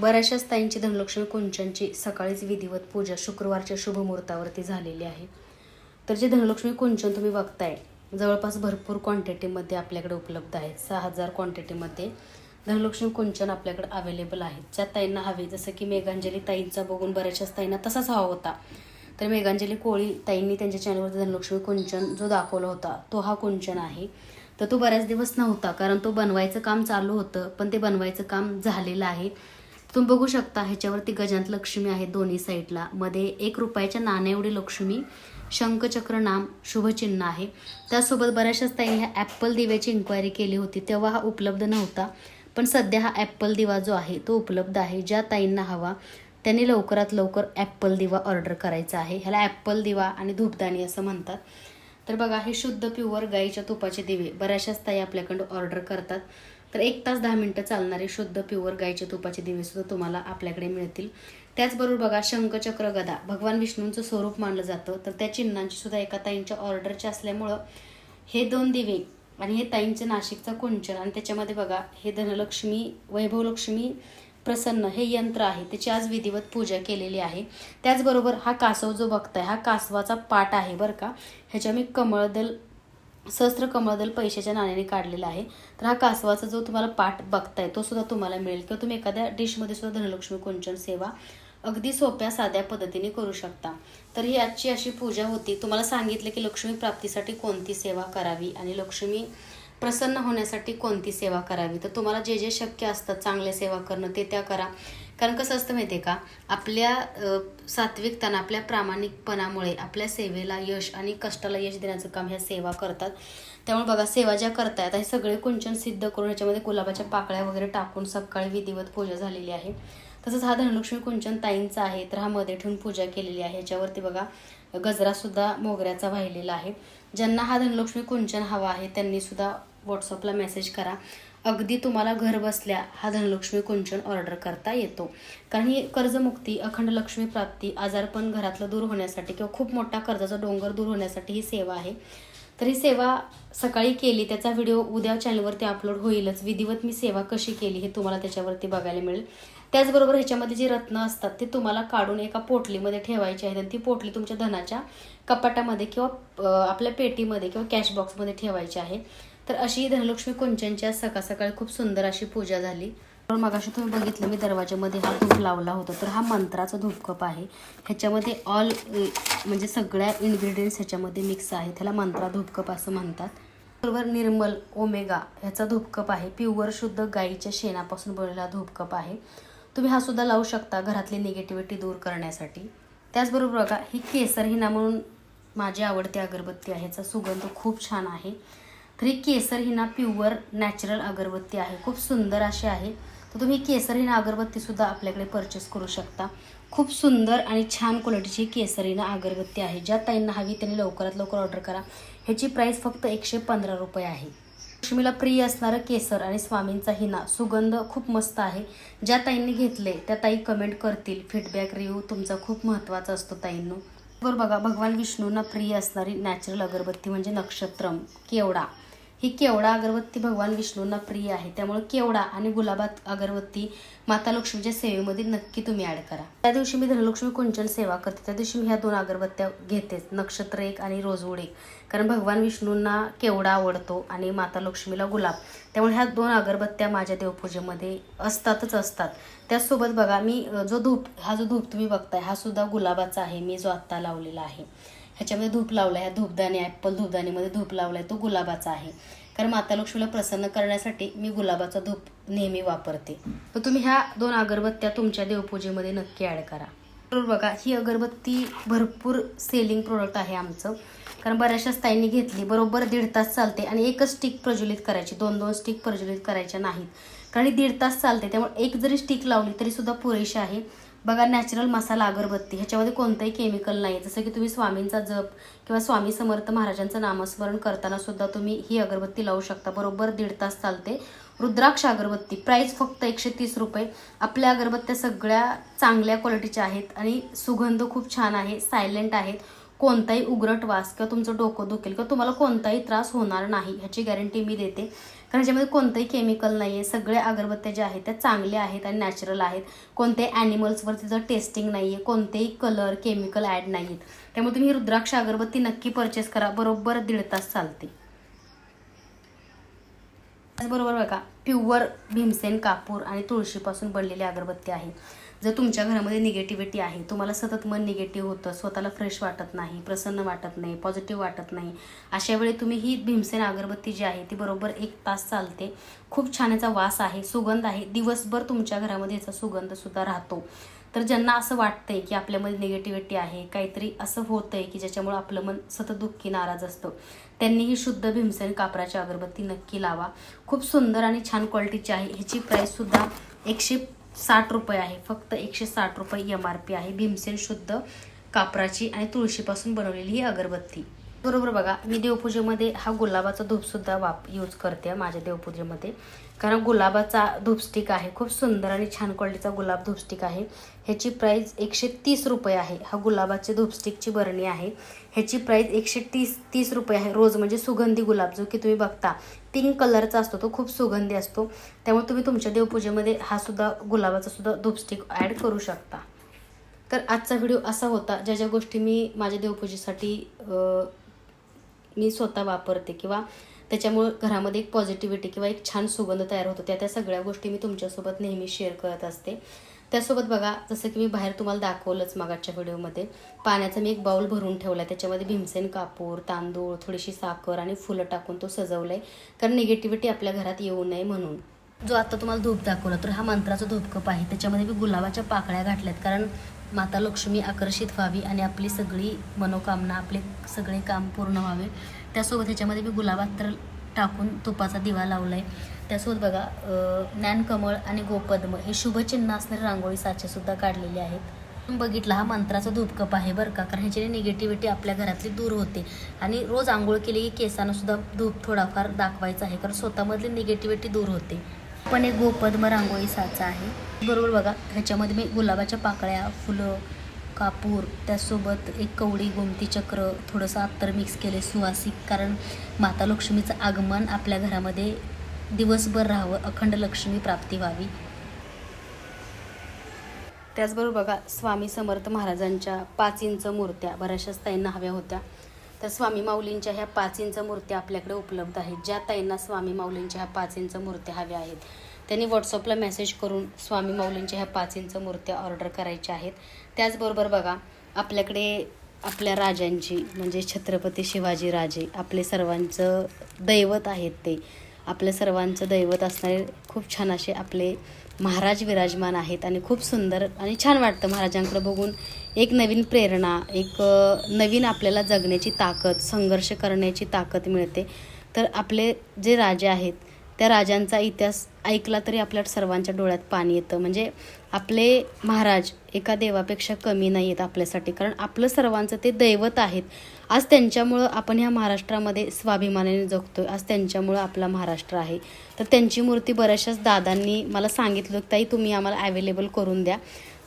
बऱ्याचशाच ताईंची धनलक्ष्मी कुंचनची सकाळीच विधिवत पूजा शुक्रवारच्या शुभमुहूर्तावरती झालेली आहे. तर जे धनलक्ष्मी कुंचन तुम्ही बघताय जवळपास भरपूर क्वांटिटीमध्ये आपल्याकडे उपलब्ध आहेत. सहा हजार क्वांटिटीमध्ये धनलक्ष्मी कुंचन आपल्याकडे अवेलेबल आहेत. ज्या ताईंना हवे जसं की मेघांजली ताईंचा बघून बऱ्याचशाच ताईंना तसाच हवा होता. तर मेघांजली कोळी ताईंनी त्यांच्या चॅनलवर धनलक्ष्मी कुंचन जो दाखवला होता तो हा कुंचन आहे. तर तो बऱ्याच दिवस नव्हता कारण तो बनवायचं काम चालू होतं पण ते बनवायचं काम झालेलं आहे. तुम्ही बघू शकता ह्याच्यावरती गजांत लक्ष्मी आहे दोन्ही साईडला. मध्ये एक रुपयाच्या नाण्या एवढी लक्ष्मी शंखचक्र नाम शुभचिन्ह आहे. त्यासोबत बऱ्याचशाच ताई ह्या ॲपल दिव्याची इन्क्वायरी केली होती. तेव्हा हा उपलब्ध नव्हता पण सध्या हा ॲप्पल दिवा जो आहे तो उपलब्ध आहे. ज्या ताईंना हवा त्यांनी लवकरात लवकर ॲप्पल दिवा ऑर्डर करायचा आहे. ह्याला ॲपल दिवा आणि धूपदाणी असं म्हणतात. तर बघा हे शुद्ध प्युअर गाईच्या तुपाचे दिवे बऱ्याचशाच ताई आपल्याकडं ऑर्डर करतात. तर एक तास दहा मिनटं चालणारे शुद्ध प्युअर गाईच्या तुपाचे दिवेसुद्धा तुम्हाला आपल्याकडे मिळतील. त्याचबरोबर बघा शंखचक्र गदा. भगवान विष्णूंचं स्वरूप मानलं जातं. तर त्या चिन्हांची सुद्धा एका ताईंच्या ऑर्डरचे असल्यामुळं हे दोन दिवे आणि हे ताईंचं नाशिकचा कुंचन आणि त्याच्यामध्ये बघा हे धनलक्ष्मी वैभवलक्ष्मी प्रसन्न हे यंत्र आहे. त्याची आज विधिवत पूजा केलेली आहे. त्याचबरोबर हा कासव जो बघताय हा कासवाचा पाट आहे बरं का. ह्याच्या मी कमळदल सहस्त्र कमळदल पैशाच्या नाण्याने काढलेला आहे. तर हा कासवाचा जो तुम्हाला पाठ बघताय तो सुद्धा तुम्हाला मिळेल. किंवा तुम्ही एखाद्या डिशमध्ये सुद्धा धनलक्ष्मी कुंचन सेवा अगदी सोप्या साध्या पद्धतीने करू शकता. तर ही आजची अशी पूजा होती. तुम्हाला सांगितलं की लक्ष्मी प्राप्तीसाठी कोणती सेवा करावी आणि लक्ष्मी प्रसन्न होण्यासाठी कोणती सेवा करावी? तर तुम्हाला जे जे शक्य असतं चांगल्या सेवा करणं ते त्या करा. कारण कसं असतं माहिती आहे का? आपल्या सात्विकताना आपल्या प्रामाणिकपणामुळे आपल्या सेवेला यश आणि कष्टाला यश देण्याचं काम ह्या सेवा करतात. त्यामुळे बघा सेवा ज्या करतायत हे सगळे कुंचन सिद्ध करून ह्याच्यामध्ये गुलाबाच्या पाकळ्या वगैरे टाकून सकाळी विधिवत पूजा झालेली आहे. तसंच हा धनलक्ष्मी कुंचन ताईंचा आहे तर हा मध्ये ठेवून पूजा केलेली आहे. ह्याच्यावरती बघा गजरासुद्धा मोगऱ्याचा वाहिलेला आहे. ज्यांना हा धनलक्ष्मी कुंचन हवा आहे त्यांनीसुद्धा व्हॉट्सअपला मेसेज करा. अगदी तुम्हाला घर बसल्या हा धनलक्ष्मी कुंचन ऑर्डर करता येतो. कारण ही कर्जमुक्ती अखंड लक्ष्मी प्राप्ती आजारपण घरातलं दूर होण्यासाठी किंवा खूप मोठा कर्जाचा डोंगर दूर होण्यासाठी ही सेवा आहे. तर ही सेवा सकाळी केली त्याचा व्हिडिओ उद्या चॅनलवरती अपलोड होईलच. विधिवत मी सेवा कशी केली हे तुम्हाला त्याच्यावरती बघायला मिळेल. त्याचबरोबर ह्याच्यामध्ये जी रत्न असतात ते तुम्हाला काढून एका पोटलीमध्ये ठेवायची आहेत आणि ती पोटली तुमच्या धनाच्या कपाटामध्ये किंवा आपल्या पेटीमध्ये किंवा कॅश बॉक्समध्ये ठेवायची आहे. तर अशी धनलक्ष्मी कुंचनची आज सकाळ सकाळी खूप सुंदर अशी पूजा झाली. तर मग अशी तुम्ही बघितलं मी दरवाजामध्ये हा धूप लावला होता. तर हा मंत्राचा धूपकप आहे. ह्याच्यामध्ये ऑल म्हणजे सगळ्या इन्ग्रेडियंट्स ह्याच्यामध्ये मिक्स आहे. त्याला मंत्रा धूपकप असं म्हणतात. बरोबर निर्मल ओमेगा ह्याचा धूपकप आहे. प्युअर शुद्ध गाईच्या शेणापासून बनवलेला धूपकप आहे. तुम्ही हा सुद्धा लावू शकता घरातली निगेटिव्हिटी दूर करण्यासाठी. त्याचबरोबर बघा ही केसर हिना म्हणून माझी आवडती अगरबत्ती आहे. ह्याचा सुगंध खूप छान आहे. तर ही केसर हिना प्युअर नॅचरल अगरबत्ती आहे. खूप सुंदर अशी आहे. तर तुम्ही केसर हिना अगरबत्ती आपल्याकडे परचेस करू शकता. खूप सुंदर आणि छान क्वालिटीची केसरीना अगरबत्ती आहे. ज्या ताईंना हवी त्यांनी लवकरात लवकर ऑर्डर करा. ह्याची प्राईस फक्त एकशे पंधरा रुपये आहे. लक्ष्मीला प्रिय असणारं केसर आणि स्वामींचा हिना सुगंध खूप मस्त आहे. ज्या ताईंनी घेतले त्या ताई कमेंट करतील. फीडबॅक रिव्ह्यू तुमचा खूप महत्त्वाचा असतो ताईंनो. बरोबर बघा भगवान विष्णूंना प्रिय असणारी नॅचरल अगरबत्ती म्हणजे नक्षत्रम. केवडा. ही केवडा अगरबत्ती भगवान विष्णूंना प्रिय आहे. त्यामुळे केवडा आणि गुलाबात अगरबत्ती माता लक्ष्मीच्या सेवेमध्ये नक्की तुम्ही ॲड करा. त्या दिवशी मी धनलक्ष्मी कुंचन सेवा करते. त्या दिवशी मी ह्या दोन अगरबत्त्या घेतेच. नक्षत्र एक आणि रोजवूड एक. कारण भगवान विष्णूंना केवडा आवडतो आणि माता लक्ष्मीला गुलाब. त्यामुळे ह्या दोन अगरबत्त्या माझ्या देवपूजेमध्ये असतातच असतात. त्याचसोबत बघा मी जो धूप हा जो धूप तुम्ही बघताय हा सुद्धा गुलाबाचा आहे. मी जो आत्ता लावलेला आहे. ह्याच्यामध्ये धूप लावला ह्या धूपदाणी ॲपल धूपदाणीमध्ये धूप लावलाय. तो गुलाबाचा आहे. कारण माता लक्ष्मीला प्रसन्न करण्यासाठी मी गुलाबाचा धूप नेहमी वापरते. तर तुम्ही ह्या दोन अगरबत्त्या तुमच्या देवपूजेमध्ये नक्की ॲड करा. बरोबर बघा ही अगरबत्ती भरपूर सेलिंग प्रोडक्ट आहे आमचं. कारण बऱ्याचशा ताईंनी घेतली. बरोबर दीड तास चालते आणि एकच स्टिक प्रज्वलित करायची. दोन दोन स्टिक प्रज्वलित करायच्या नाहीत. कारण ही दीड तास चालते. त्यामुळे एक जरी स्टिक लावली तरी सुद्धा पुरेशी आहे. बघा नॅचरल मसाला अगरबत्ती ह्याच्यामध्ये कोणतंही केमिकल नाही. जसं की तुम्ही स्वामींचा जप किंवा स्वामी समर्थ महाराजांचं नामस्मरण करताना सुद्धा तुम्ही ही अगरबत्ती लावू शकता. बरोबर दीड तास चालते. रुद्राक्ष अगरबत्ती प्राईस फक्त एकशे तीस रुपये. आपल्या अगरबत्त्या सगळ्या चांगल्या क्वालिटीच्या आहेत आणि सुगंध खूप छान आहे सायलेंट आहेत. कोणताही उग्रट वास किंवा तुमचं डोकं दुखेल किंवा तुम्हाला कोणताही त्रास होणार नाही ह्याची गॅरंटी मी देते. कारण ह्याच्यामध्ये कोणतंही केमिकल नाही आहे सगळ्या अगरबत्त्या ज्या आहेत त्या चांगल्या आहेत आणि नॅचरल आहेत. कोणत्याही ॲनिमल्सवर तिचं टेस्टिंग नाही आहे कोणतेही कलर केमिकल ॲड नाही आहेत त्यामुळे तुम्ही रुद्राक्ष अगरबत्ती नक्की परचेस करा. बरोबर दीड तास चालते. त्याचबरोबर बघा प्युअर भीमसेन कापूर आणि तुळशीपासून बनलेली अगरबत्ती आहे. जर तुमच्या घरामध्ये निगेटिव्हिटी आहे तुम्हाला सतत मन निगेटिव्ह होतं स्वतःला फ्रेश वाटत नाही प्रसन्न वाटत नाही पॉझिटिव्ह वाटत नाही अशा वेळी तुम्ही ही भीमसेन अगरबत्ती जी आहे ती बरोबर एक तास चालते. खूप छान याचा वास आहे सुगंध आहे. दिवसभर तुमच्या घरामध्ये याचा सुगंधसुद्धा राहतो. तर ज्यांना असं वाटतंय की आपल्यामध्ये निगेटिव्हिटी आहे काहीतरी असं होतंय की ज्याच्यामुळे आपलं मन सतत दुःखी नाराज असतं त्यांनी ही शुद्ध भीमसेन कापराची अगरबत्ती नक्की लावा. खूप सुंदर आणि छान क्वालिटीची आहे. ह्याची प्राईससुद्धा एकशे साठ रुपये आहे. फक्त एकशे साठ रुपये एम आर पी आहे. भीमसेन शुद्ध कापराची आणि तुळशीपासून बनवलेली ही अगरबत्ती. बरोबर बघा मी देवपूजेमध्ये हा गुलाबाचा धूपसुद्धा वाप यूज करते माझ्या देवपूजेमध्ये. कारण गुलाबाचा धूपस्टिक आहे. खूप सुंदर आणि छान क्वालिटीचा गुलाब धूपस्टिक आहे. ह्याची प्राईज एकशे तीस रुपये आहे. हा गुलाबाची धूपस्टिकची बरणी आहे. ह्याची प्राईज एकशे तीस तीस रुपये आहे. रोज म्हणजे सुगंधी गुलाब जो की तुम्ही बघता पिंक कलरचा असतो. तो खूप सुगंधी असतो. त्यामुळे तुम्ही तुमच्या देवपूजेमध्ये हा सुद्धा गुलाबाचा सुद्धा धूपस्टिक ॲड करू शकता. तर आजचा व्हिडिओ असा होता. ज्या ज्या गोष्टी मी माझ्या देवपूजेसाठी मी स्वतः वापरते किंवा त्याच्यामुळं घरामध्ये एक पॉझिटिव्हिटी किंवा एक छान सुगंध तयार होतो. त्या त्या सगळ्या गोष्टी मी तुमच्यासोबत नेहमी शेअर करत असते. त्यासोबत बघा जसं की मी बाहेर तुम्हाला दाखवलंच मागाच्या व्हिडिओमध्ये पाण्याचा मी एक बाउल भरून ठेवला त्याच्यामध्ये भीमसेन कापूर तांदूळ थोडीशी साखर आणि फुलं टाकून तो सजवलाय. कारण निगेटिव्हिटी आपल्या घरात येऊ नये म्हणून. जो आता तुम्हाला धूप दाखवला तर हा मंत्राचा धूपकप आहे. त्याच्यामध्ये मी गुलाबाच्या पाकळ्या घातल्यात. कारण माता लक्ष्मी आकर्षित व्हावी आणि आपली सगळी मनोकामना आपले सगळे काम पूर्ण व्हावे. त्यासोबत ह्याच्यामध्ये मी गुलाबात्र टाकून तुपाचा दिवा लावला आहे त्यासोबत बघा ज्ञानकमळ आणि गोपद्म हे शुभचिन्ह असणारे रांगोळी साचेसुद्धा काढलेले आहेत. बघितला हा मंत्राचा धूपकप आहे बरं का? कारण ह्याच्याने निगेटिव्हिटी आपल्या घरातली दूर होते. आणि रोज आंघोळ केली की केसांना सुद्धा धूप थोडाफार दाखवायचा आहे. कारण स्वतःमधली निगेटिव्हिटी दूर होते. पण एक गोपद्म रांगोळी साचा आहे. बरोबर बघा ह्याच्यामध्ये मी गुलाबाच्या पाकळ्या फुलं कापूर त्यासोबत एक कवडी गोमती चक्र थोडंसं अत्तर मिक्स केले सुवासिक. कारण माता लक्ष्मीचं आगमन आपल्या घरामध्ये दिवसभर राहावं अखंड लक्ष्मी प्राप्ती व्हावी. त्याचबरोबर बघा स्वामी समर्थ महाराजांच्या पाच इंच मूर्त्या बऱ्याचशाच ताईंना हव्या होत्या. तर स्वामी माऊलींच्या ह्या पाच इंच मूर्त्या आपल्याकडे उपलब्ध आहेत. ज्या ताईंना स्वामी माऊलींच्या ह्या पाच इंच मूर्त्या हव्या आहेत त्यांनी व्हॉट्सअपला मेसेज करून स्वामी माऊलींच्या ह्या पाच इंच मूर्त्या ऑर्डर करायच्या आहेत. त्याचबरोबर बघा आपल्याकडे आपल्या राजांची म्हणजे छत्रपती शिवाजी राजे आपले सर्वांचं दैवत आहेत ते. आपल्या सर्वांचं दैवत असणारे खूप छान असे आपले महाराज विराजमान आहेत आणि खूप सुंदर आणि छान वाटतं महाराजांकडे बघून. एक नवीन प्रेरणा एक नवीन आपल्याला जगण्याची ताकद संघर्ष करण्याची ताकद मिळते. तर आपले जे राजे आहेत त्या राजांचा इतिहास ऐकला तरी आपल्या सर्वांच्या डोळ्यात पाणी येतं. म्हणजे आपले महाराज एका देवापेक्षा कमी नाही आहेत आपल्यासाठी. कारण आपलं सर्वांचं ते दैवत आहेत. आज त्यांच्यामुळं आपण ह्या महाराष्ट्रामध्ये स्वाभिमानाने जगतोय. आज त्यांच्यामुळं आपला महाराष्ट्र आहे. तर त्यांची मूर्ती बऱ्याचशाच दादांनी मला सांगितलं ताई तुम्ही आम्हाला अवेलेबल करून द्या.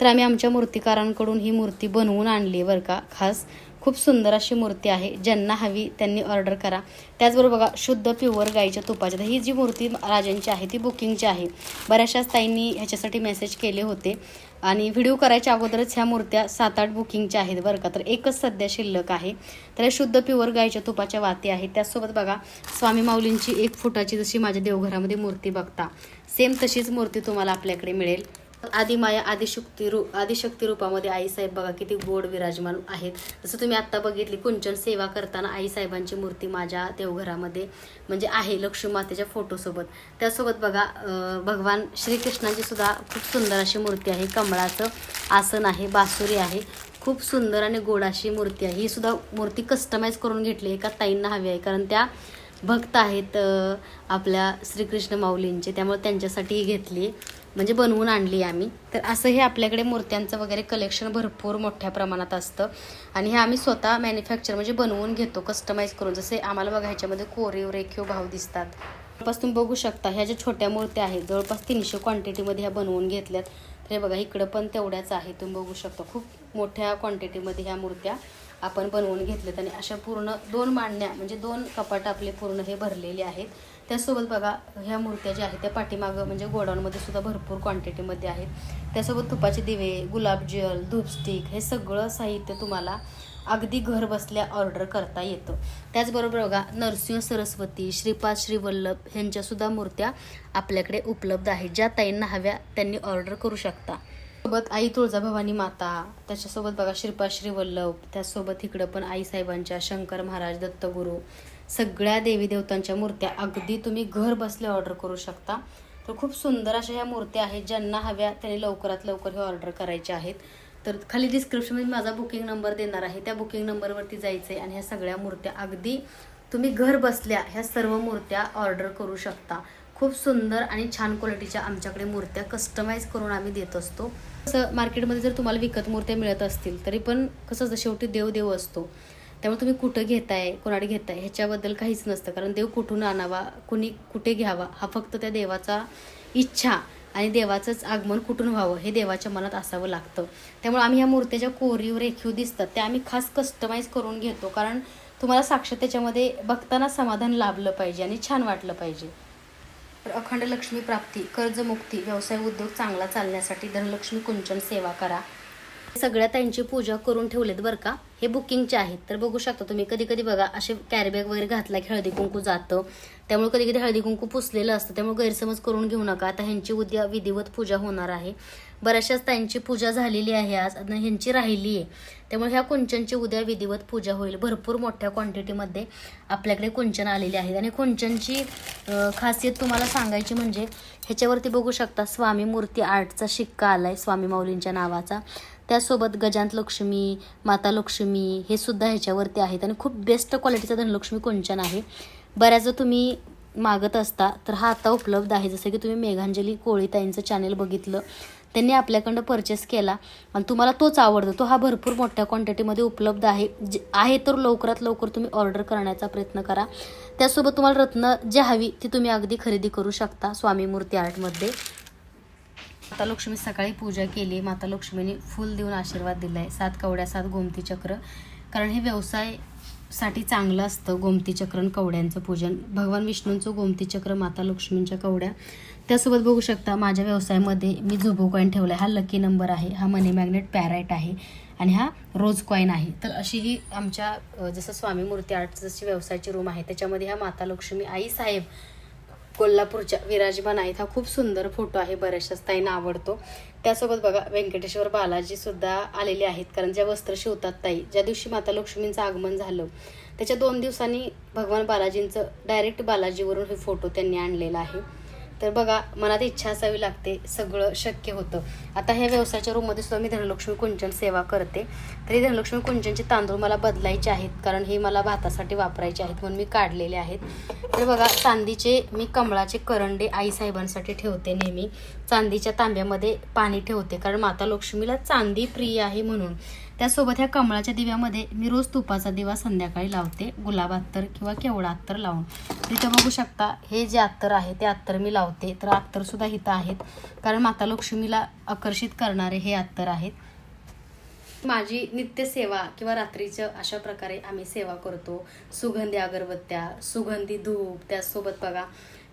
तर आम्ही आमच्या मूर्तिकारांकडून ही मूर्ती बनवून आणली आहे बरं का. खास खूप सुंदर अशी मूर्ती आहे. ज्यांना हवी त्यांनी ऑर्डर करा. त्याचबरोबर बघा शुद्ध प्युअर गाईच्या तुपाची तर ही जी मूर्ती राजांची आहे ती बुकिंगची आहे. बऱ्याचशाच ताईंनी ह्याच्यासाठी मेसेज केले होते. आणि व्हिडिओ करायच्या अगोदरच ह्या मूर्त्या सात आठ बुकिंगच्या आहेत बरं का. तर एकच सध्या शिल्लक आहे. तर या शुद्ध प्युअर गाईच्या तुपाच्या वाती आहेत. त्याचसोबत बघा स्वामी माऊलींची एक फुटाची जशी माझ्या देवघरामध्ये मूर्ती बघता. सेम तशीच मूर्ती तुम्हाला आपल्याकडे मिळेल. आदिमाया आदिशक्ती रू आदिशक्ती रूपामध्ये आईसाहेब बघा किती गोड विराजमान आहेत. जसं तुम्ही आत्ता बघितली कुंचन सेवा करताना आईसाहेबांची मूर्ती माझ्या देवघरामध्ये म्हणजे आहे लक्ष्मी मातेच्या फोटोसोबत. त्यासोबत बघा भगवान श्रीकृष्णाची सुद्धा खूप सुंदर अशी मूर्ती आहे. कमळाचं आसन आहे बासुरी आहे. खूप सुंदर आणि गोड अशी मूर्ती आहे. ही सुद्धा मूर्ती कस्टमाइज करून घेतली एका ताईंना हवी आहे. कारण त्या भक्त आहेत आपल्या श्रीकृष्ण माऊलींचे. त्यामुळे त्यांच्यासाठी ही घेतली. म्हणजे बनवून आणली आम्ही. तर असं हे आपल्याकडे मूर्त्यांचं वगैरे कलेक्शन भरपूर मोठ्या प्रमाणात असतं. आणि हे आम्ही स्वतः मॅन्युफॅक्चर म्हणजे बनवून घेतो कस्टमाइज करून. जसे आम्हाला बघा ह्याच्यामध्ये कोरीव रेखीव भाव दिसतात. जवळपास तुम्ही बघू शकता ह्या ज्या छोट्या मूर्त्या आहेत जवळपास तीनशे क्वांटिटीमध्ये ह्या बनवून घेतल्यात. तर हे बघा इकडं पण तेवढ्याच आहे तुम्ही बघू शकता खूप मोठ्या क्वांटिटीमध्ये ह्या मूर्त्या आपण बनवून घेतल्यात. आणि अशा पूर्ण दोन मांडण्या म्हणजे दोन कपाट आपले पूर्ण हे भरलेले आहेत. त्यासोबत बघा ह्या मूर्त्या ज्या आहेत त्या पाठीमागं म्हणजे गोडाऊनमध्ये सुद्धा भरपूर क्वांटिटीमध्ये आहेत. त्यासोबत तुपाचे दिवे गुलाबजल धूपस्टिक हे सगळं साहित्य तुम्हाला अगदी घर बसल्या ऑर्डर करता येतं. त्याचबरोबर बघा नरसिंह सरस्वती श्रीपाद श्रीवल्लभ ह्यांच्यासुद्धा मूर्त्या आपल्याकडे उपलब्ध आहेत ज्या ताईंना हव्या त्यांनी ऑर्डर करू शकता. सोबत आई तुळजाभवानी माता त्याच्यासोबत बघा श्रीपाद श्रीवल्लभ त्यासोबत इकडं पण आई साहेबांच्या शंकर महाराज दत्तगुरू सगळ्या देवी देवतांच्या मूर्त्या. अगदी तुम्ही घर बसल्या ऑर्डर करू शकता. तर खूप सुंदर अशा ह्या मूर्त्या आहेत ज्यांना हव्या त्यांनी लवकरात लवकर हे ऑर्डर करायचे आहेत. तर खाली डिस्क्रिप्शनमध्ये माझा बुकिंग नंबर देणार आहे. त्या बुकिंग नंबरवरती जायचं आहे आणि ह्या सगळ्या मूर्त्या. अगदी तुम्ही घर बसल्या ह्या सर्व मूर्त्या ऑर्डर करू शकता. खूप सुंदर आणि छान क्वालिटीच्या आमच्याकडे मूर्त्या कस्टमाइज करून आम्ही देत असतो. कसं मार्केटमध्ये जर तुम्हाला विकत मूर्त्या मिळत असतील तरी पण कसं शेवटी देव देव असतो. त्यामुळे तुम्ही कुठं घेताय कोणाकडे घेताय ह्याच्याबद्दल काहीच नसतं. कारण देव कुठून आणावा कुणी कुठे घ्यावा हा फक्त त्या देवाचा इच्छा आणि देवाचंच आगमन कुठून व्हावं हे देवाच्या मनात असावं लागतं. त्यामुळे आम्ही ह्या मूर्त्याच्या कोरीव रेखीव दिसतात. त्या आम्ही खास कस्टमाइज करून घेतो. कारण तुम्हाला साक्षात त्याच्यामध्ये बघताना समाधान लाभलं पाहिजे आणि छान वाटलं पाहिजे. अखंड लक्ष्मी प्राप्ती कर्जमुक्ती व्यवसाय उद्योग चांगला चालण्यासाठी धनलक्ष्मी कुंचन सेवा करा. सगळ्या त्यांची पूजा करून ठेवलेत बरं का. हे बुकिंगचे आहेत. तर बघू शकता तुम्ही कधी कधी बघा असे कॅरीबॅग वगैरे घातला की हळदी कुंकू जातं. त्यामुळे कधी कधी हळदी कुंकू पुसलेलं असतं त्यामुळे गैरसमज करून घेऊ नका. आता ह्यांची उद्या विधिवत पूजा होणार आहे. बऱ्याचशाच त्यांची पूजा झालेली आहे आज आणि ह्यांची राहिली आहे त्यामुळे ह्या कुंचनची उद्या विधिवत पूजा होईल. भरपूर मोठ्या क्वांटिटीमध्ये आपल्याकडे कुंचन आलेली आहेत. आणि कुंचनची खासियत तुम्हाला सांगायची म्हणजे ह्याच्यावरती बघू शकता स्वामी मूर्ती आर्टचा शिक्का आला आहे स्वामी माऊलींच्या नावाचा. त्यासोबत गजांत लक्ष्मी माता लक्ष्मी हे सुद्धा ह्याच्यावरती आहेत. आणि खूप बेस्ट क्वालिटीचा धनलक्ष्मी कुंचन आहे. बऱ्याचदा तुम्ही मागत असता तर हा आता उपलब्ध आहे. जसं की तुम्ही मेघांजली कोळीताईंचं चॅनेल बघितलं. त्यांनी आपल्याकडं परचेस केला. आणि तुम्हाला तोच आवडतो. तो हा भरपूर मोठ्या क्वांटिटीमध्ये उपलब्ध आहे. जे आहे तर लवकरात लवकर तुम्ही ऑर्डर करण्याचा प्रयत्न करा. त्यासोबत तुम्हाला रत्न जे हवी ती तुम्ही अगदी खरेदी करू शकता. स्वामी मूर्ती आर्टमध्ये माता लक्ष्मी सकाळी पूजा केली. माता लक्ष्मीने फुल देऊन आशीर्वाद दिलाय. सात कवड्या सात गोमती चक्र. कारण हे व्यवसायसाठी चांगलं असतं गोमती चक्र आणि कवड्यांचं पूजन. भगवान विष्णूंचं गोमती चक्र माता लक्ष्मींच्या कवड्या. त्यासोबत बघू शकता माझ्या व्यवसायामध्ये मी झोबो कॉईन ठेवला हा लकी नंबर आहे. हा मनी मॅग्नेट पॅराईट आहे. आणि हा रोज कॉईन आहे. तर अशी ही आमच्या जसं स्वामी मूर्ती आर्ट जशी व्यवसायाची रूम आहे त्याच्यामध्ये हा माता लक्ष्मी आई साहेब कोल्हापूरच्या विराजमान आहेत. हा खूप सुंदर फोटो आहे. बऱ्याचशाच ताईंना आवडतो. त्यासोबत बघा व्यंकटेश्वर बालाजी सुद्धा आलेले आहेत. कारण ज्या वस्त्र शिवतात ताई ज्या दिवशी माता लक्ष्मींचं आगमन झालं त्याच्या दोन दिवसांनी भगवान बालाजींचं डायरेक्ट बालाजीवरून हे फोटो त्यांनी आणलेला आहे. तर बघा मनात इच्छा असावी लागते सगळं शक्य होतं. आता ह्या व्यवसायाच्या रूममध्ये सुद्धा मी धनलक्ष्मी कुंचन सेवा करते. तरी धनलक्ष्मी कुंचनचे तांदूळ मला बदलायचे आहेत कारण हे मला भातासाठी वापरायचे आहेत म्हणून मी काढलेले आहेत. तर बघा चांदीचे मी कमळाचे करंडे आईसाहेबांसाठी ठेवते नेहमी. चांदीच्या तांब्यामध्ये पाणी ठेवते कारण माता लक्ष्मीला चांदी प्रिय आहे म्हणून. त्यासोबत ह्या कमळाच्या दिव्यामध्ये मी रोज तुपाचा दिवा संध्याकाळी लावते. गुलाब अत्तर किंवा केवडा अत्तर लावून. तिथं बघू शकता हे जे अत्तर आहे ते अत्तर मी लावते. तर अत्तरसुद्धा इथं आहेत. कारण माता लक्ष्मीला आकर्षित करणारे हे अत्तर आहेत. माझी नित्यसेवा किंवा रात्रीचं अशा प्रकारे आम्ही सेवा करतो. सुगंधी अगरबत्त्या सुगंधी धूप त्यासोबत बघा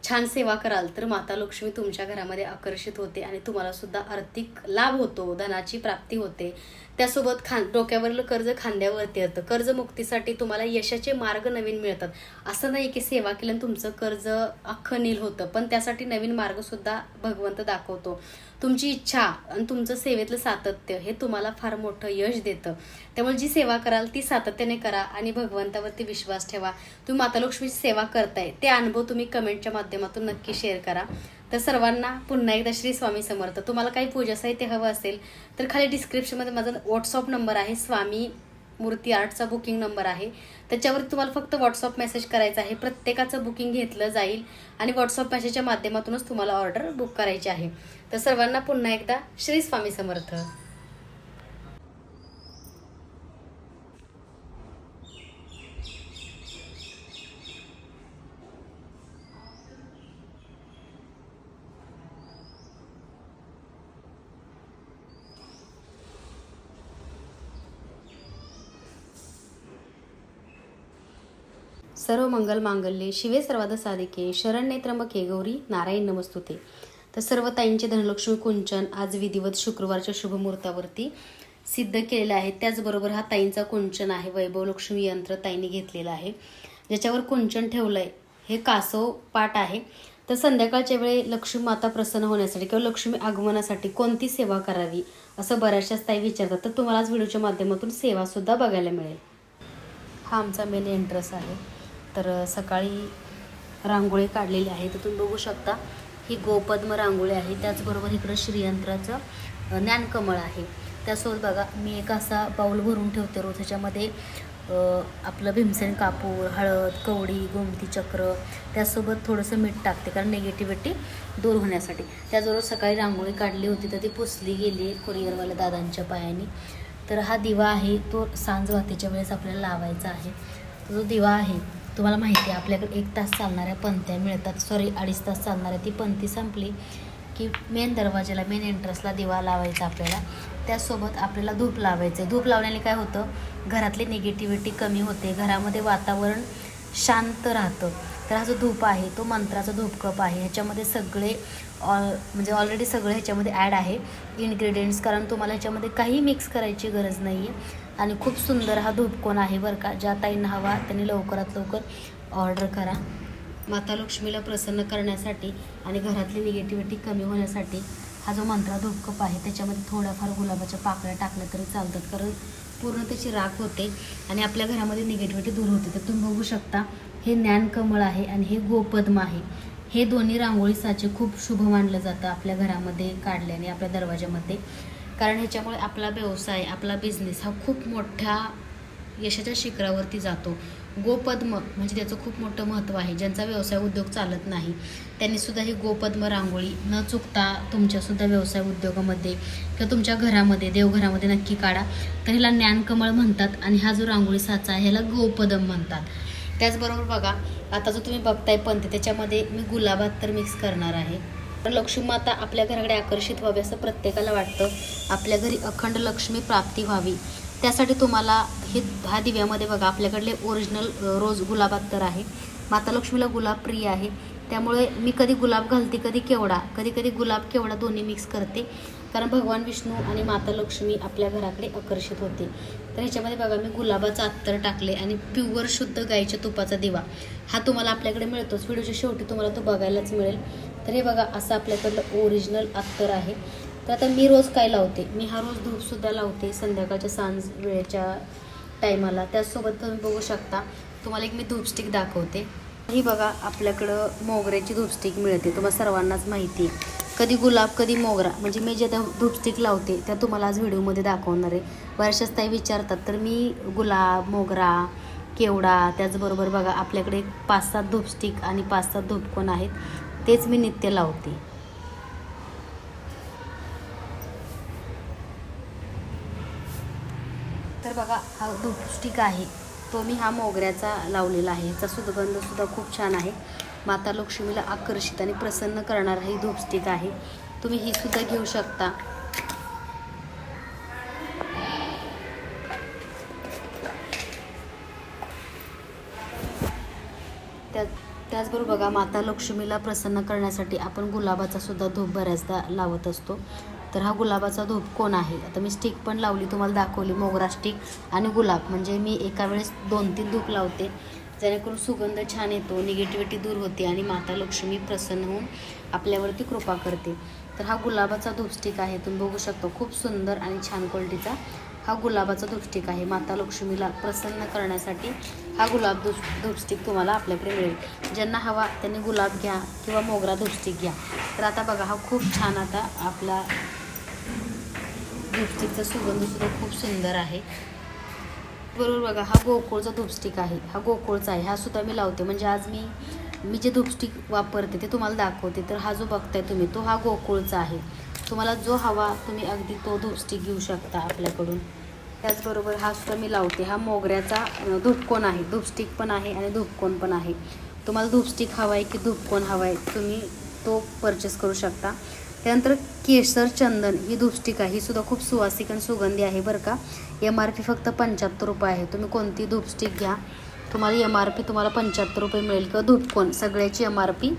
छान सेवा कराल तर माता लक्ष्मी तुमच्या घरामध्ये आकर्षित होते आणि तुम्हाला सुद्धा आर्थिक लाभ होतो धनाची प्राप्ती होते. त्यासोबत खां डोक्यावरील कर्ज खांद्यावरती येतं. कर्जमुक्तीसाठी तुम्हाला यशाचे मार्ग नवीन मिळतात. असं नाही की सेवा केल्यानं तुमचं कर्ज अख्खं नील होतं. पण त्यासाठी नवीन मार्ग सुद्धा भगवंत दाखवतो. तुमची इच्छा आणि तुमचं सेवेतलं सातत्य हे तुम्हाला फार मोठं यश देतं. त्यामुळे जी सेवा कराल ती सातत्याने करा आणि भगवंतावरती विश्वास ठेवा. तुम्ही माता लक्ष्मीची सेवा करताय ते अनुभव तुम्ही कमेंटच्या माध्यमातून नक्की शेअर करा. तर सर्वांना पुन्हा एकदा श्री स्वामी समर्थ. तुम्हाला काही पूजा साहित्य हवं असेल तर खाली डिस्क्रिप्शनमध्ये माझा व्हॉट्सअप नंबर आहे स्वामी मूर्ती आर्टचा बुकिंग नंबर आहे. त्याच्यावर तुम्हाला फक्त व्हॉट्सअप मेसेज करायचा आहे. प्रत्येकाचं बुकिंग घेतलं जाईल आणि व्हॉट्सअप मेसेजच्या माध्यमातूनच तुम्हाला ऑर्डर बुक करायची आहे. तर सर्वांना पुन्हा एकदा श्री स्वामी समर्थ. सर्व मंगल मांगल्ये शिवे सर्वाद साधिके शरण्ये त्र्यंबके गौरी नारायण नमस्तुते. तर सर्व ताईंचे धनलक्ष्मी कुंचन आज विधिवत शुक्रवारच्या शुभमुहूर्तावरती सिद्ध केलेलं आहे त्याचबरोबर हा ताईंचा कुंचन आहे वैभव लक्ष्मी यंत्र ताईंनी घेतलेलं आहे ज्याच्यावर कुंचन ठेवलंय. हे कासव पाठ आहे. तर संध्याकाळच्या वेळी लक्ष्मी माता प्रसन्न होण्यासाठी किंवा लक्ष्मी आगमनासाठी कोणती सेवा करावी असं बऱ्याचशाच ताई विचारतात. तर तुम्हाला आज व्हिडिओच्या माध्यमातून सेवासुद्धा बघायला मिळेल. हा आमचा मेन इंटरेस्ट आहे. तर सकाळी रांगोळी काढलेली आहे तर तुम्ही बघू शकता. ही गोपद्म रांगोळी आहे त्याचबरोबर इकडं श्रीयंत्राचं ज्ञानकमळ आहे. त्यासोबत बघा मी एक असा बाऊल भरून ठेवते रोज ह्याच्यामध्ये आपलं भीमसेन कापूर हळद कवडी गोमती चक्र त्यासोबत थोडंसं मीठ टाकते कारण निगेटिव्हिटी दूर होण्यासाठी. त्याचबरोबर सकाळी रांगोळी काढली होती तर ती पुसली गेली कुरिअरवाल्या दादांच्या पायाने. तर हा दिवा आहे तो सांज वातीच्या वेळेस आपल्याला लावायचा आहे. तो जो दिवा आहे तुम्हाला माहिती आहे आपल्याकडे एक तास चालणाऱ्या पंत्या मिळतात. सॉरी अडीच तास चालणाऱ्या. ती पंथी संपली की मेन दरवाजाला मेन एंट्रन्सला दिवा लावायचा आपल्याला. त्यासोबत आपल्याला धूप लावायचं धूप लावल्याने काय होतं? घरातली निगेटिव्हिटी कमी होते. घरामध्ये वातावरण शांत राहतं. तर हा जो धूप आहे तो मंत्राचा धूप कप आहे. ह्याच्यामध्ये सगळे ऑल म्हणजे ऑलरेडी सगळं ह्याच्यामध्ये ॲड आहे. इन्ग्रेडियंट्स कारण तुम्हाला ह्याच्यामध्ये काही मिक्स करायची गरज नाही आहे आणि खूप सुंदर हा धूपकोन आहे बरं का ज्या ताईंना हवा त्यांनी लवकरात लवकर ऑर्डर करा. माता लक्ष्मीला प्रसन्न करण्यासाठी आणि घरातली निगेटिव्हिटी कमी होण्यासाठी हा जो मंत्रा धूपकप आहे त्याच्यामध्ये थोड्याफार गुलाबाच्या पाकळ्या टाकल्या तरी चालतात. कारण पूर्ण त्याची राख होते आणि आपल्या घरामध्ये निगेटिव्हिटी दूर होते. तर तुम्ही बघू शकता हे ज्ञानकमळ आहे आणि हे गोपद्म आहे. हे दोन्ही रांगोळी साचे खूप शुभ मानलं जातं आपल्या घरामध्ये काढल्याने आपल्या दरवाजामध्ये कारण ह्याच्यामुळे आपला व्यवसाय आपला बिझनेस हा खूप मोठ्या यशाच्या शिखरावरती जातो. गोपद्म म्हणजे त्याचं खूप मोठं महत्त्व आहे. ज्यांचा व्यवसाय उद्योग चालत नाही त्यांनीसुद्धा ही गोपद्म रांगोळी न चुकता तुमच्यासुद्धा व्यवसाय उद्योगामध्ये किंवा तुमच्या घरामध्ये देवघरामध्ये नक्की काढा. तर ह्याला ज्ञानकमळ म्हणतात आणि हा जो रांगोळी साचा आहे ह्याला गोपदम म्हणतात. त्याचबरोबर बघा आता जो तुम्ही बघताय पंथ त्याच्यामध्ये मी गुलाबात तर मिक्स करणार आहे. तर लक्ष्मी माता आपल्या घराकडे आकर्षित व्हावी असं प्रत्येकाला वाटतं. आपल्या घरी अखंड लक्ष्मी प्राप्ती व्हावी. त्यासाठी तुम्हाला हे हा दिव्यामध्ये बघा आपल्याकडले ओरिजिनल रोज गुलाबात तर आहे. माता लक्ष्मीला गुलाब प्रिय आहे. त्यामुळे मी कधी गुलाब घालते कधी केवडा कधी कधी गुलाब केवडा दोन्ही मिक्स करते. कारण भगवान विष्णू आणि माता लक्ष्मी आपल्या घराकडे आकर्षित होते. तर ह्याच्यामध्ये बघा मी गुलाबाचं अत्तर टाकले आणि प्युअर शुद्ध गाईच्या तुपाचा दिवा. हा तुम्हाला आपल्याकडे मिळतोच. व्हिडिओच्या शेवटी तुम्हाला तो बघायलाच मिळेल. तर हे बघा असं आपल्याकडलं ओरिजिनल अत्तर आहे. तर आता मी रोज काय लावते? मी हा रोज धूपसुद्धा लावते संध्याकाळच्या सांज वेळेच्या टायमाला. त्याचसोबत तुम्ही बघू शकता तुम्हाला एक मी धूपस्टिक दाखवते. ही बघा आपल्याकडं मोगऱ्याची धूपस्टिक मिळते. तुम्हाला सर्वांनाच माहिती आहे. कधी गुलाब कधी मोगरा. म्हणजे मी ज्या त्या धूपस्टिक लावते त्या तुम्हाला आज व्हिडिओमध्ये दाखवणार आहे. बऱ्याचशाच ताई विचारतात तर मी गुलाब मोगरा केवडा त्याचबरोबर बघा आपल्याकडे पाच सात धूपस्टिक आणि पाच सात धूपकोन आहेत? तेच मी नित्य लावते. तर बघा हा धूपस्टिक आहे. तो मी हा मोगऱ्याचा लावलेला आहे. याचा सुगंधसुद्धा खूप छान आहे. माता लक्ष्मीला आकर्षित आणि प्रसन्न करणारा ही धूपस्टिक आहे. तुम्ही ही सुद्धा घेऊ शकता त्या त्याचबरोबर बघा माता लक्ष्मीला प्रसन्न करण्यासाठी आपण गुलाबाचा सुद्धा धूप बऱ्याचदा लावत असतो. तर हा गुलाबाचा धूप कोण आहे? आता मी स्टिक पण लावली तुम्हाला दाखवली मोगरा स्टिक आणि गुलाब. म्हणजे मी एका वेळेस दोन तीन धूप लावते जेणेकरून सुगंध छान येतो निगेटिव्हिटी दूर होते आणि माता लक्ष्मी प्रसन्न होऊन आपल्यावरती कृपा करते. तर हा गुलाबाचा धूप स्टिक आहे तुम्ही बघू शकता खूप सुंदर आणि छान क्वालिटीचा हा गुलाबाचा धूपस्टिक आहे. माता लक्ष्मीला प्रसन्न करण्यासाठी हा गुलाब धूप धूपस्टिक तुम्हाला आपल्याकडे मिळेल. ज्यांना हवा त्यांनी गुलाब घ्या किंवा मोगरा धूपस्टिक घ्या. तर आता बघा हा खूप छान आता आपला धूपस्टिकचा सुगंधसुद्धा खूप सुंदर आहे. बरोबर बघा हा गोकुळचा धूपस्टिक आहे. हा गोकुळचा आहे. हा सुद्धा मी लावते. म्हणजे आज मी मी जे धूपस्टिक वापरते ते तुम्हाला दाखवते. तर हा जो बघताय तुम्ही तो हा गोकुळचा आहे. तुम्हाला जो हवा तुम्ही अगदी तो धूपस्टिक घेऊ शकता आपल्याकडून. त्याचबरोबर हा सुद्धा मी लावते. हा मोगऱ्याचा धूपकोन आहे. धूपस्टिक पण आहे आणि धूपकोन पण आहे. तुम्हाला धूपस्टिक हवा आहे की धूपकोन हवा आहे तुम्ही तो परचेस करू शकता. त्यानंतर केसर चंदन ही धूपस्टिक आहे. ही सुद्धा खूप सुवासिक आणि सुगंधी आहे बरं का. एम आर पी फक्त पंच्याहत्तर रुपये आहे. तुम्ही कोणती धूपस्टिक घ्या. तुम्हाला एम आर पी तुम्हाला पंच्याहत्तर रुपये मिळेल किंवा धूपकोन सगळ्याची एम आर पी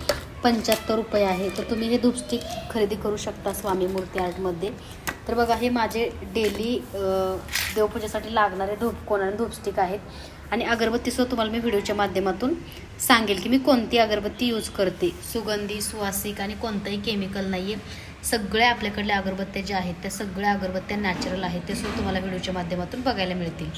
पंच्याहत्तर रुपये आहे. तर तुम्ही हे धूपस्टिक खरेदी करू शकता स्वामी मूर्ती आर्टमध्ये तर बघा हे माझे डेली देवपूजेसाठी लागणारे धूपकोन आणि धूपस्टिक आहेत. आणि अगरबत्तीसुद्धा तुम्हाला मी व्हिडिओच्या माध्यमातून सांगेल की मी कोणती अगरबत्ती यूज करते. सुगंधी सुवासिक आणि कोणतंही केमिकल नाही आहे सगळ्या आपल्याकडल्या अगरबत्त्या ज्या आहेत त्या सगळ्या अगरबत्त्या नॅचरल आहेत. ते सुद्धा तुम्हाला व्हिडिओच्या माध्यमातून बघायला मिळतील.